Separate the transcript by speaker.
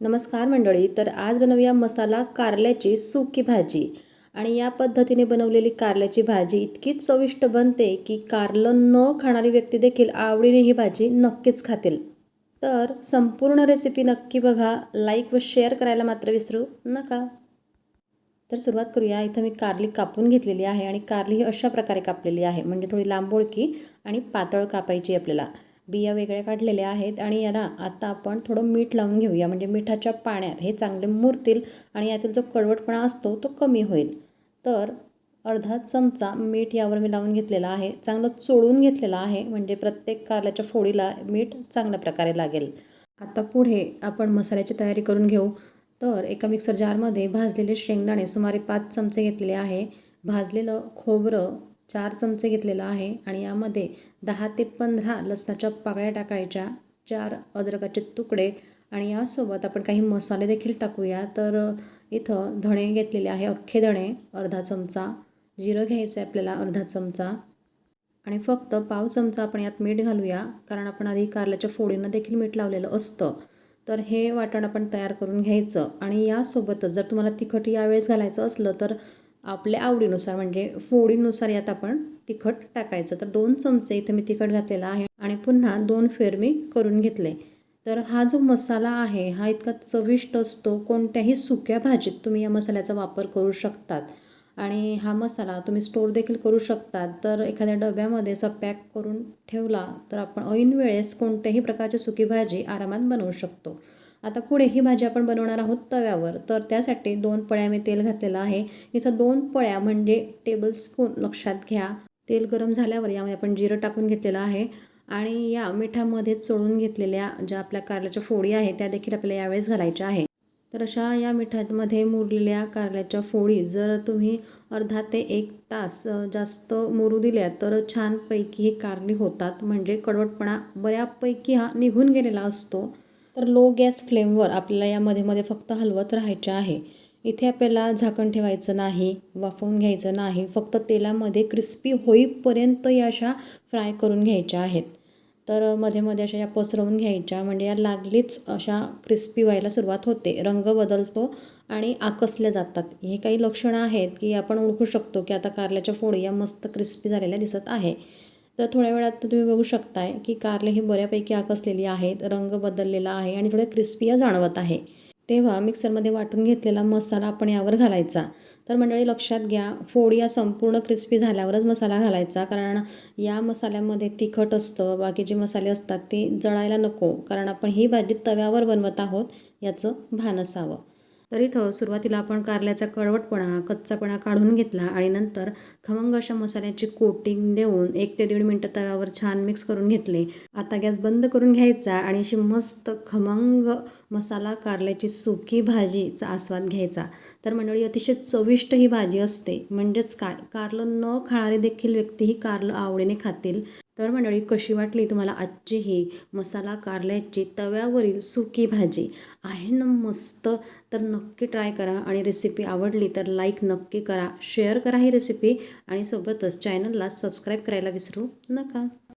Speaker 1: नमस्कार मंडळी तर आज बनवूया मसाला कारल्याची सुकी भाजी. आणि या पद्धतीने बनवलेली कारल्याची भाजी इतकी चविष्ट बनते की कारलं न खाणारी व्यक्ती देखील आवडीने ही भाजी नक्कीच खातील. तर संपूर्ण रेसिपी नक्की बघा लाईक व शेअर करायला मात्र विसरू नका. तर सुरुवात करूया. इथं मी कारली कापून घेतलेली आहे आणि कारली ही अशा प्रकारे कापलेली आहे. म्हणजे थोडी लांबोळकी आणि पातळ कापायची आपल्याला. बिया वेगळ्या काढलेल्या आहेत आणि याला आता आपण थोडं मीठ लावून घेऊया. म्हणजे मिठाच्या पाण्यात हे चांगले मुरतील आणि यातील जो कडवटपणा असतो तो कमी होईल. तर अर्धा चमचा मीठ यावर मी लावून घेतलेला आहे. चांगलं चोळून घेतलेलं आहे. म्हणजे प्रत्येक कारल्याच्या फोडीला मीठ चांगल्या प्रकारे लागेल. आता पुढे आपण मसाल्याची तयारी करून घेऊ. तर एका मिक्सर जारमध्ये भाजलेले शेंगदाणे सुमारे पाच चमचे घेतलेले आहे. भाजलेलं खोबरं चार चमचे घेतलेलं आहे आणि यामध्ये दहा ते पंधरा लसणाच्या पाकळ्या टाकायच्या चार अद्रकाचे तुकडे आणि यासोबत आपण काही मसाले देखील टाकूया. तर इथं धणे घेतलेले आहे अख्खे धणे अर्धा चमचा. जिरं घ्यायचं आहे आपल्याला अर्धा चमचा. आणि फक्त पाव चमचा आपण यात मीठ घालूया कारण आपण आधी कारल्याच्या फोडींना देखील मीठ लावलेलं असतं. तर हे वाटण आपण तयार करून घ्यायचं. आणि यासोबतच जर तुम्हाला तिखट यावेळेस घालायचं असलं तर आपल्या आवडीनुसार म्हणजे फोडीनुसार यात आपण तिखट टाकायचं. तर दोन चमचे इथं मी तिखट घातलेला आहे आणि पुन्हा दोन फेर मी करून घेतले. तर हा जो मसाला आहे हा इतका चविष्ट असतो कोणत्याही सुक्या भाजीत तुम्ही या मसाल्याचा वापर करू शकतात. आणि हा मसाला तुम्ही स्टोर देखील करू शकतात. तर एखाद्या डब्यामध्ये असा पॅक करून ठेवला तर आपण ऐन वेळेस कोणत्याही प्रकारची सुकी भाजी आरामात बनवू शकतो. आता पुढे ही भाजी आपण बनवणार आहोत तव्यावर. तर त्यासाठी दोन पळ्या मी तेल घातलेलं आहे. इथं दोन पळ्या म्हणजे टेबलस्पून लक्षात घ्या. तेल गरम झाल्यावर यामध्ये आपण जिरं टाकून घेतलेलं आहे. आणि या मिठामध्ये चोळून घेतलेल्या ज्या आपल्या कारल्याच्या फोडी आहेत त्या देखील आपल्याला यावेळेस घालायच्या आहे तर अशा या मिठामध्ये मुरलेल्या कारल्याच्या फोडी जर तुम्ही अर्धा ते एक तास जास्त मुरू दिल्या तर छानपैकी ही कारली होतात. म्हणजे कडवटपणा बऱ्यापैकी हा निघून गेलेला असतो. तर लो गॅस फ्लेमवर आपल्याला यामध्ये मध्ये फक्त हलवत राहायचं आहे. इथे आपल्याला झाकण ठेवायचं नाही वाफवून घ्यायचं नाही फक्त तेलामध्ये क्रिस्पी होईपर्यंत या अशा फ्राय करून घ्यायच्या आहेत. तर मध्ये मध्ये अशा या पसरवून घ्यायच्या म्हणजे या लागलीच अशा क्रिस्पी व्हायला सुरुवात होते. रंग बदलतो आणि आकसल्या जातात. हे काही लक्षणं आहेत की आपण ओळखू शकतो की आता कारल्याच्या फोडी या मस्त क्रिस्पी झालेल्या दिसत आहे. तर थोड्या वेळात तुम्ही बघू शकताय की कारले ही बऱ्यापैकी आकसलेली आहेत रंग बदललेला आहे आणि थोड्या क्रिस्पीया जाणवत आहे. तेव्हा मिक्सरमध्ये वाटून घेतलेला मसाला आपण यावर घालायचा. तर मंडळी लक्षात घ्या फोड या संपूर्ण क्रिस्पी झाल्यावरच मसाला घालायचा कारण या मसाल्यामध्ये तिखट असतं बाकीचे मसाले असतात ते जळायला नको कारण आपण ही भाजी तव्यावर बनवत आहोत याचं भान असावं. तर इथं सुरुवातीला आपण कारल्याचा कडवटपणा कच्चापणा काढून घेतला आणि नंतर खमंग अशा मसाल्याची कोटिंग देऊन एक ते दीड मिनटं तव्यावर छान मिक्स करून घेतले. आता गॅस बंद करून घ्यायचा आणि अशी मस्त खमंग मसाला कारल्याची सुकी भाजीचा आस्वाद घ्यायचा. तर मंडळी अतिशय चविष्ट ही भाजी असते. म्हणजेच काय? कारलं न खाणारे देखील व्यक्ती ही कारलं आवडीने खातील. तर मंडळी कशी वाटली तुम्हाला आजची ही मसाला कारल्याची तव्यावरील सुकी भाजी? आहे ना मस्त? तर नक्की ट्राय करा आणि रेसिपी आवडली तर लाईक नक्की करा. शेअर करा ही रेसिपी आणि सोबतच चॅनलला सबस्क्राईब करायला विसरू नका.